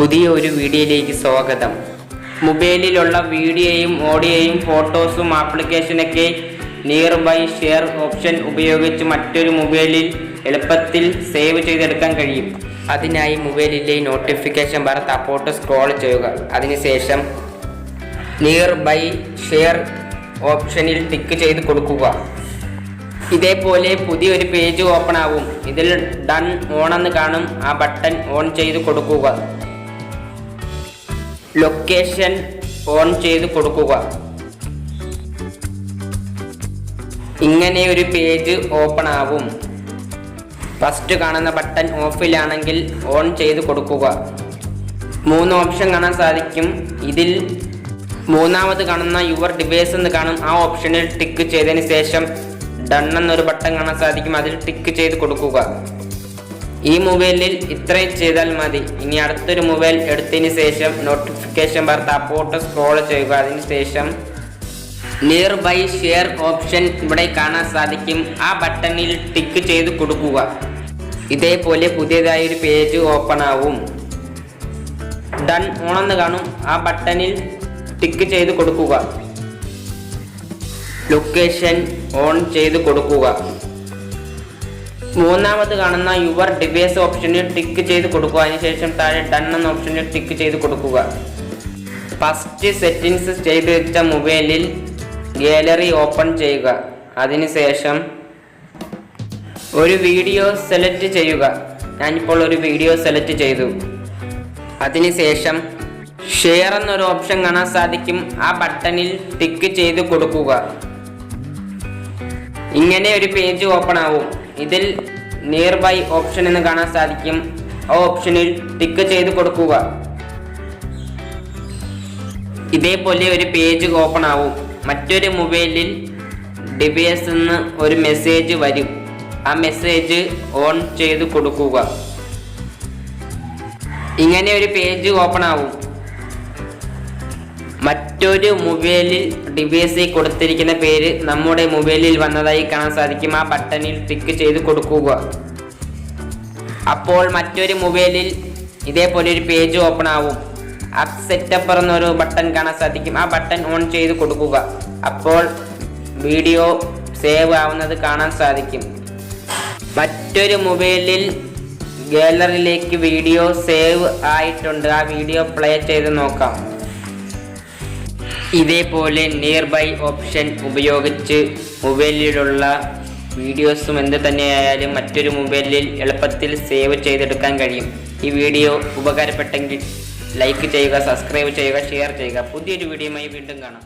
പുതിയ ഒരു വീഡിയോയിലേക്ക് സ്വാഗതം. മൊബൈലിലുള്ള വീഡിയോയും ഓഡിയോയും ഫോട്ടോസും ആപ്ലിക്കേഷനൊക്കെ നിയർ ബൈ ഷെയർ ഓപ്ഷൻ ഉപയോഗിച്ച് മറ്റൊരു മൊബൈലിൽ എളുപ്പത്തിൽ സേവ് ചെയ്തെടുക്കാൻ കഴിയും. അതിനായി മൊബൈലിലെ നോട്ടിഫിക്കേഷൻ ബാർ തപ്പോട്ട് സ്ക്രോൾ ചെയ്യുക. അതിനുശേഷം നിയർ ബൈ ഷെയർ ഓപ്ഷനിൽ ടിക്ക് ചെയ്ത് കൊടുക്കുക. ഇതേപോലെ പുതിയൊരു പേജ് ഓപ്പൺ ആവും. ഇതിൽ ഡൺ ഓൺ എന്ന് കാണും. ആ ബട്ടൺ ഓൺ ചെയ്ത് കൊടുക്കുക. ലൊക്കേഷൻ ഓൺ ചെയ്ത് കൊടുക്കുക. ഇങ്ങനെ ഒരു പേജ് ഓപ്പൺ ആകും ഫസ്റ്റ് കാണുന്ന ബട്ടൺ ഓഫിലാണെങ്കിൽ ഓൺ ചെയ്ത് കൊടുക്കുക. മൂന്ന് ഓപ്ഷൻ കാണാൻ സാധിക്കും. ഇതിൽ മൂന്നാമത് കാണുന്ന യുവർ ഡിവൈസ് എന്ന് കാണും. ആ ഓപ്ഷനിൽ ടിക്ക് ചെയ്തതിന് ശേഷം ഡൺ എന്നൊരു ബട്ടൺ കാണാൻ സാധിക്കും. അതിൽ ടിക്ക് ചെയ്ത് കൊടുക്കുക. ഈ മൊബൈലിൽ ഇത്രയും ചെയ്താൽ മതി. ഇനി അടുത്തൊരു മൊബൈൽ എടുത്തതിന് ശേഷം നോട്ടിഫിക്കേഷൻ ബാർ താപ്പോട്ട് സ്ക്രോൾ ചെയ്യുക. അതിന് ശേഷം നിയർ ബൈ ഷെയർ ഓപ്ഷൻ ഇവിടെ കാണാൻ സാധിക്കും. ആ ബട്ടണിൽ ടിക്ക് ചെയ്ത് കൊടുക്കുക. ഇതേപോലെ പുതിയതായി ഒരു പേജ് ഓപ്പൺ ആവും. ഡൺ ഓണെന്ന് കാണും. ആ ബട്ടണിൽ ടിക്ക് ചെയ്ത് കൊടുക്കുക. ലൊക്കേഷൻ ഓൺ ചെയ്ത് കൊടുക്കുക. മൂന്നാമത് കാണുന്ന യുവർ ഡിവൈസ് ഓപ്ഷനിൽ ടിക്ക് ചെയ്ത് കൊടുക്കുക. അതിനുശേഷം താഴെ ഡൺ എന്ന ഓപ്ഷനിൽ ടിക്ക് ചെയ്ത് കൊടുക്കുക. ഫസ്റ്റ് സെറ്റിങ്സ് ചെയ്ത് വെച്ച മൊബൈലിൽ ഗാലറി ഓപ്പൺ ചെയ്യുക. അതിനുശേഷം ഒരു വീഡിയോ സെലക്ട് ചെയ്യുക. ഞാനിപ്പോൾ ഒരു വീഡിയോ സെലക്ട് ചെയ്തു. അതിനുശേഷം ഷെയർ എന്നൊരു ഓപ്ഷൻ കാണാൻ സാധിക്കും. ആ ബട്ടണിൽ ടിക്ക് ചെയ്ത് കൊടുക്കുക. ഇങ്ങനെ ഒരു പേജ് ഓപ്പൺ ആവും. ഇതിൽ നിയർ ബൈ ഓപ്ഷൻ എന്ന് കാണാൻ സാധിക്കും. ആ ഓപ്ഷനിൽ ടിക്ക് ചെയ്ത് കൊടുക്കുക. ഇതേപോലെ ഒരു പേജ് ഓപ്പൺ ആവും. മറ്റൊരു മൊബൈലിൽ ഡിവൈസ് നിന്ന് ഒരു മെസ്സേജ് വരും. ആ മെസ്സേജ് ഓൺ ചെയ്ത് കൊടുക്കുക. ഇങ്ങനെ ഒരു പേജ് ഓപ്പൺ ആവും. മറ്റൊരു മൊബൈലിൽ ഡിവൈസിൽ കൊടുത്തിരിക്കുന്ന പേര് നമ്മുടെ മൊബൈലിൽ വന്നതായി കാണാൻ സാധിക്കും. ആ ബട്ടണിൽ ക്ലിക്ക് ചെയ്ത് കൊടുക്കുക. അപ്പോൾ മറ്റൊരു മൊബൈലിൽ ഇതേപോലെ ഒരു പേജ് ഓപ്പൺ ആവും. ആപ്പ് സെറ്റപ്പർ എന്നൊരു ബട്ടൺ കാണാൻ സാധിക്കും. ആ ബട്ടൺ ഓൺ ചെയ്ത് കൊടുക്കുക. അപ്പോൾ വീഡിയോ സേവ് ആവുന്നത് കാണാൻ സാധിക്കും. മറ്റൊരു മൊബൈലിൽ ഗാലറിയിലേക്ക് വീഡിയോ സേവ് ആയിട്ടുണ്ട്. ആ വീഡിയോ പ്ലേ ചെയ്ത് നോക്കാം. ഇതേപോലെ നിയർ ബൈ ഓപ്ഷൻ ഉപയോഗിച്ച് മൊബൈലിലുള്ള വീഡിയോസും എന്ത് തന്നെയായാലും മറ്റൊരു മൊബൈലിൽ എളുപ്പത്തിൽ സേവ് ചെയ്തെടുക്കാൻ കഴിയും. ഈ വീഡിയോ ഉപകാരപ്പെട്ടെങ്കിൽ ലൈക്ക് ചെയ്യുക സബ്സ്ക്രൈബ് ചെയ്യുക ഷെയർ ചെയ്യുക. പുതിയൊരു വീഡിയോയുമായി വീണ്ടും കാണാം.